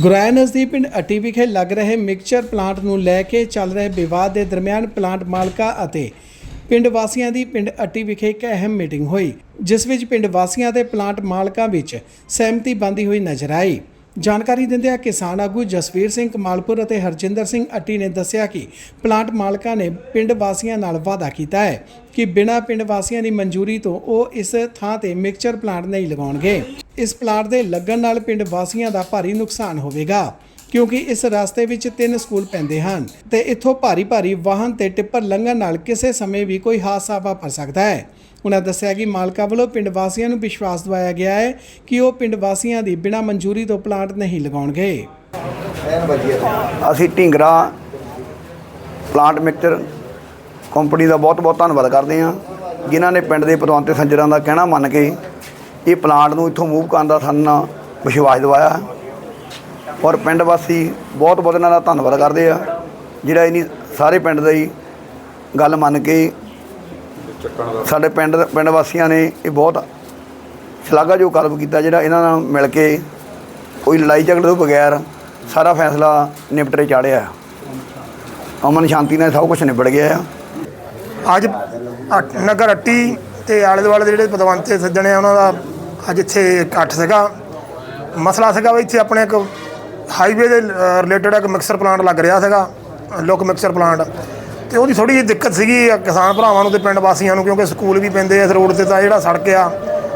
ਗੁਰਾਇਆ ਨਜ਼ਦੀਕ ਪਿੰਡ ਅਟੀ ਵਿਖੇ ਲੱਗ ਰਹੇ ਮਿਕਸਚਰ ਪਲਾਂਟ ਨੂੰ ਲੈ ਕੇ ਚੱਲ ਰਹੇ ਵਿਵਾਦ ਦੇ ਦਰਮਿਆਨ ਪਲਾਂਟ ਮਾਲਕਾਂ ਅਤੇ ਪਿੰਡ ਵਾਸੀਆਂ ਦੀ ਪਿੰਡ ਅਟੀ ਵਿਖੇ ਇੱਕ ਅਹਿਮ ਮੀਟਿੰਗ ਹੋਈ, ਜਿਸ ਵਿੱਚ ਪਿੰਡ ਵਾਸੀਆਂ ਤੇ ਪਲਾਂਟ ਮਾਲਕਾਂ ਵਿੱਚ ਸਹਿਮਤੀ ਬੰਦੀ ਹੋਈ ਨਜ਼ਰ ਆਈ। ਜਾਣਕਾਰੀ ਦਿੰਦਿਆਂ ਕਿਸਾਨ ਆਗੂ ਜਸਵੀਰ ਸਿੰਘ ਕਮਾਲਪੁਰ ਅਤੇ ਹਰਜਿੰਦਰ ਸਿੰਘ ਅੱਟੀ ਨੇ ਦੱਸਿਆ ਕਿ ਪਲਾਂਟ ਮਾਲਕਾਂ ਨੇ ਪਿੰਡ ਵਾਸੀਆਂ ਨਾਲ ਵਾਅਦਾ ਕੀਤਾ ਹੈ ਕਿ ਬਿਨਾਂ ਪਿੰਡ ਵਾਸੀਆਂ ਦੀ ਮਨਜ਼ੂਰੀ ਤੋਂ ਉਹ ਇਸ ਥਾਂ ਤੇ ਮਿਕਸਚਰ ਪਲਾਂਟ ਨਹੀਂ ਲਗਾਉਣਗੇ। ਇਸ ਪਲਾਂਟ ਦੇ ਲੱਗਣ ਨਾਲ ਪਿੰਡ ਵਾਸੀਆਂ ਦਾ ਭਾਰੀ ਨੁਕਸਾਨ ਹੋਵੇਗਾ। ਕਿਉਂਕਿ ਇਸ ਰਸਤੇ ਵਿੱਚ ਤਿੰਨ ਸਕੂਲ ਪੈਂਦੇ ਹਨ ਤੇ ਇੱਥੋਂ ਭਾਰੀ ਭਾਰੀ ਵਾਹਨ ਤੇ ਟਿੱਪਰ ਲੰਘਣ ਨਾਲ ਕਿਸੇ ਸਮੇਂ ਵੀ ਕੋਈ ਹਾਦਸਾ ਵਾਪਰ ਸਕਦਾ ਹੈ। ਉਹਨਾਂ ਦੱਸਿਆ ਕਿ ਮਾਲਕਾਂ ਵੱਲੋਂ ਪਿੰਡ ਵਾਸੀਆਂ ਨੂੰ ਵਿਸ਼ਵਾਸ ਦਿਵਾਇਆ ਗਿਆ ਹੈ ਕਿ ਉਹ ਪਿੰਡ ਵਾਸੀਆਂ ਦੀ ਬਿਨਾਂ ਮਨਜ਼ੂਰੀ ਤੋਂ ਪਲਾਂਟ ਨਹੀਂ ਲਗਾਉਣਗੇ। ਅਸੀਂ ਢਿੰਗਰਾ ਪਲਾਂਟ ਮਿਕਸਚਰ ਕੰਪਨੀ ਦਾ ਬਹੁਤ ਬਹੁਤ ਧੰਨਵਾਦ ਕਰਦੇ ਹਾਂ, ਜਿਨ੍ਹਾਂ ਨੇ ਪਿੰਡ ਦੇ ਪਤਵੰਤੇ ਸੰਜਰਾਂ ਦਾ ਕਹਿਣਾ ਮੰਨ ਕੇ ਇਹ ਪਲਾਂਟ ਨੂੰ ਇੱਥੋਂ ਮੂਵ ਕਰਨ ਦਾ ਸਾਨੂੰ ਵਿਸ਼ਵਾਸ ਦਿਵਾਇਆ। ਔਰ ਪਿੰਡ ਵਾਸੀ ਬਹੁਤ ਬਹੁਤ ਇਹਨਾਂ ਦਾ ਧੰਨਵਾਦ ਕਰਦੇ ਆ, ਜਿਹੜਾ ਇਨੀ ਸਾਰੇ ਪਿੰਡ ਦੀ ਗੱਲ ਮੰਨ ਕੇ ਸਾਡੇ ਪਿੰਡ ਪਿੰਡ ਵਾਸੀਆਂ ਨੇ ਇਹ ਬਹੁਤ ਸ਼ਲਾਘਾਯੋਗ ਕਦਮ ਕੀਤਾ, ਜਿਹੜਾ ਇਹਨਾਂ ਨਾਲ ਮਿਲ ਕੇ ਕੋਈ ਲੜਾਈ ਝਗੜੇ ਤੋਂ ਬਗੈਰ ਸਾਰਾ ਫੈਸਲਾ ਨਿਪਟਰੇ ਚਾੜਿਆ। ਅਮਨ ਸ਼ਾਂਤੀ ਨਾਲ ਸਭ ਕੁਝ ਨਿਬੜ ਗਿਆ ਆ। ਅੱਜ ਅੱਟ- ਨਗਰ ਅੱਟੀ ਤੇ ਆਲੇ ਦੁਆਲੇ ਦੇ ਜਿਹੜੇ ਪਦਵੰਤੇ ਸੱਜਣੇ ਆ, ਉਹਨਾਂ ਦਾ ਅੱਜ ਇੱਥੇ ਇਕੱਠ ਸੀਗਾ। ਮਸਲਾ ਸੀਗਾ ਵੀ ਇੱਥੇ ਆਪਣੇ ਇੱਕ ਹਾਈਵੇ ਦੇ ਰਿਲੇਟਡ ਇੱਕ ਮਿਕਸਰ ਪਲਾਂਟ ਲੱਗ ਰਿਹਾ ਸੀਗਾ ਲੋਕ ਮਿਕਸਰ ਪਲਾਂਟ ਤੇ ਉਹਦੀ ਥੋੜੀ ਜਿਹੀ ਦਿੱਕਤ ਸੀਗੀ ਕਿਸਾਨ ਭਰਾਵਾਂ ਨੂੰ ਤੇ ਪਿੰਡ ਵਾਸੀਆਂ ਨੂੰ, ਕਿਉਂਕਿ ਸਕੂਲ ਵੀ ਪੈਂਦੇ ਆ, ਇਸ ਰੋਡ ਤੇ ਤਾਂ ਜਿਹੜਾ ਸੜਕ ਆ,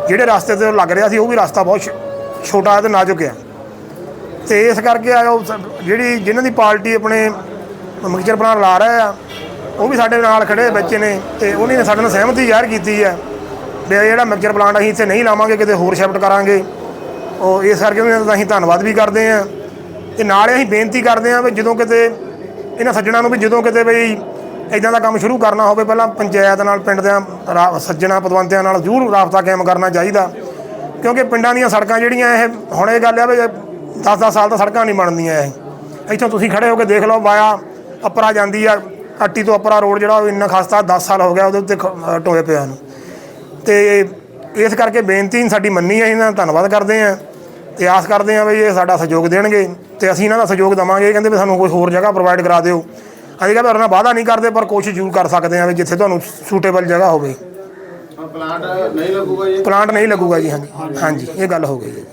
ਜਿਹੜੇ ਰਸਤੇ ਤੇ ਲੱਗ ਰਿਹਾ ਸੀ, ਉਹ ਵੀ ਰਸਤਾ ਬਹੁਤ ਛ- ਛੋਟਾ ਤੇ ਨਾਜ਼ੁਕ ਆ। ਤੇ ਇਸ ਕਰਕੇ ਆ ਉਹ ਸ- ਜਿਹੜੀ ਜਿਨ੍ਹਾਂ ਦੀ ਪਾਰਟੀ ਆਪਣੇ ਮਿਕਸਚਰ ਪਲਾਂਟ ਲਾ ਰਹੇ ਆ, ਉਹ ਵੀ ਸਾਡੇ ਨਾਲ ਖੜੇ ਬੱਚੇ ਨੇ, ਤੇ ਉਹਨਾਂ ਨੇ ਸਾਡੇ ਨਾਲ ਸਹਿਮਤੀ ਜ਼ਾਹਿਰ ਕੀਤੀ ਹੈ ਵੀ ਜਿਹੜਾ ਮਿਕਸਚਰ ਪਲਾਂਟ ਅਸੀਂ ਇੱਥੇ ਨਹੀਂ ਲਾਵਾਂਗੇ, ਕਿਤੇ ਹੋਰ ਸ਼ਿਫਟ ਕਰਾਂਗੇ। ਉਹ ਇਸ ਕਰਕੇ ਉਹਨਾਂ ਦਾ ਅਸੀਂ ਧੰਨਵਾਦ ਵੀ ਕਰਦੇ ਹਾਂ ਤੇ ਨਾਲੇ ਅਸੀਂ ਬੇਨਤੀ ਕਰਦੇ ਹਾਂ ਵੀ ਜਦੋਂ ਕਿਤੇ ਇਹਨਾਂ ਸੱਜਣਾ ਨੂੰ ਵੀ ਜਦੋਂ ਕਿਤੇ ਬਈ ਇਦਾਂ ਦਾ ਕੰਮ ਸ਼ੁਰੂ ਕਰਨਾ ਹੋਵੇ, ਪਹਿਲਾਂ ਪੰਚਾਇਤ ਨਾਲ, ਪਿੰਡ ਦੇ ਰਾ- ਸੱਜਣਾ, ਪਦਵੰਤਿਆਂ ਨਾਲ ਜ਼ਰੂਰ ਰਾਬਤਾ ਕਾਇਮ ਕਰਨਾ ਚਾਹੀਦਾ। ਕਿਉਂਕਿ ਪਿੰਡਾਂ ਦੀਆਂ ਸੜਕਾਂ ਜਿਹੜੀਆਂ ਇਹ, ਹੁਣ ਇਹ ਗੱਲ ਆ ਵੀ 10-10 ਸਾਲ ਤਾਂ ਸੜਕਾਂ ਨਹੀਂ ਬਣਦੀਆਂ ਇਹ। ਇੱਥੋਂ ਤੁਸੀਂ ਖੜੇ ਹੋ ਕੇ ਦੇਖ ਲਓ, ਵਾਇਆ ਅਪਰਾ ਜਾਂਦੀ ਆ ਅੱਟੀ ਤੋਂ ਅਪਰਾ ਰੋਡ ਜਿਹੜਾ ਉਹ ਇੰਨਾ ਖਸਤਾ 10 ਸਾਲ ਹੋ ਗਿਆ, ਉਹਦੇ ਉੱਤੇ ਖ- ਟੋਏ ਪਿਆ ਨੂੰ ਤੇ ਇਸ ਕਰਕੇ ਬੇਨਤੀ ਸਾਡੀ ਮੰਨੀ ਹੈ ਇਹਨਾਂ ਦਾ ਧੰਨਵਾਦ ਕਰਦੇ ਹਾਂ। ਤੇ ਆਸ ਕਰਦੇ ਹਾਂ ਵੀ ਇਹ ਸਾਡਾ ਸਹਿਯੋਗ ਦੇਣਗੇ ਤੇ ਅਸੀਂ ਇਹਨਾਂ ਦਾ ਸਹਿਯੋਗ ਦਵਾਂਗੇ। ਇਹ ਕਹਿੰਦੇ ਵੀ ਸਾਨੂੰ ਕੋਈ ਹੋਰ ਜਗ੍ਹਾ ਪ੍ਰੋਵਾਈਡ ਕਰਾ ਦਿਓ। ਅਸੀਂ ਕਹਿੰਦੇ ਉਹਨਾਂ ਵਾਅਦਾ ਨਹੀਂ ਕਰਦੇ ਪਰ ਕੋਸ਼ਿਸ਼ ਜ਼ਰੂਰ ਕਰ ਸਕਦੇ ਹਾਂ ਵੀ ਜਿੱਥੇ ਤੁਹਾਨੂੰ ਸੂਟੇਬਲ ਜਗ੍ਹਾ ਹੋਵੇ। ਪਲਾਂਟ ਨਹੀਂ ਲੱਗੂਗਾ ਜੀ? ਪਲਾਂਟ ਨਹੀਂ ਲੱਗੂਗਾ ਜੀ ਹਾਂਜੀ। ਹਾਂਜੀ ਇਹ ਗੱਲ ਹੋ ਗਈ ਹੈ ਜੀ।